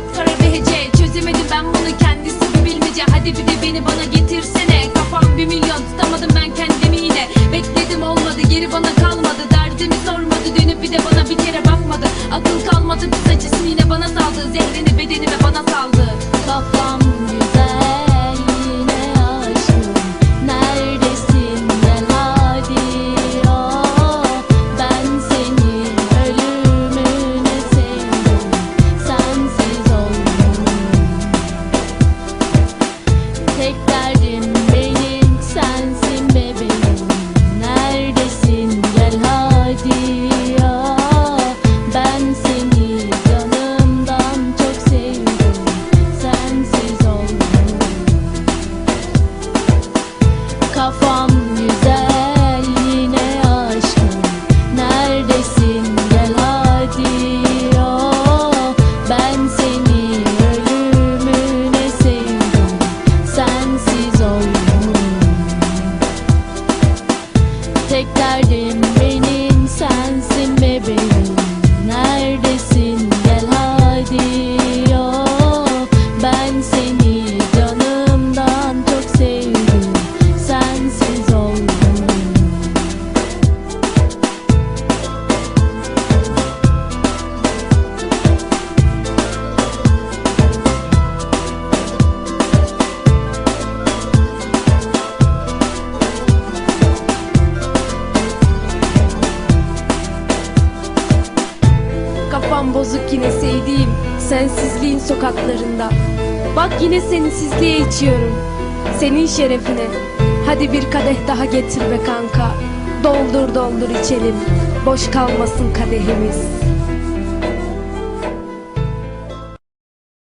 çok kara Çözemedim ben bunu. Kendisi bir bilmece Hadi bir de beni bana getirsene. Kafam bir milyon. Tutamadım beklerdim Bozuk yine sevdiğim sensizliğin sokaklarında. Bak yine sensizliğe içiyorum Senin şerefine. Hadi bir kadeh daha getir be kanka Doldur doldur içelim. Boş kalmasın kadehimiz.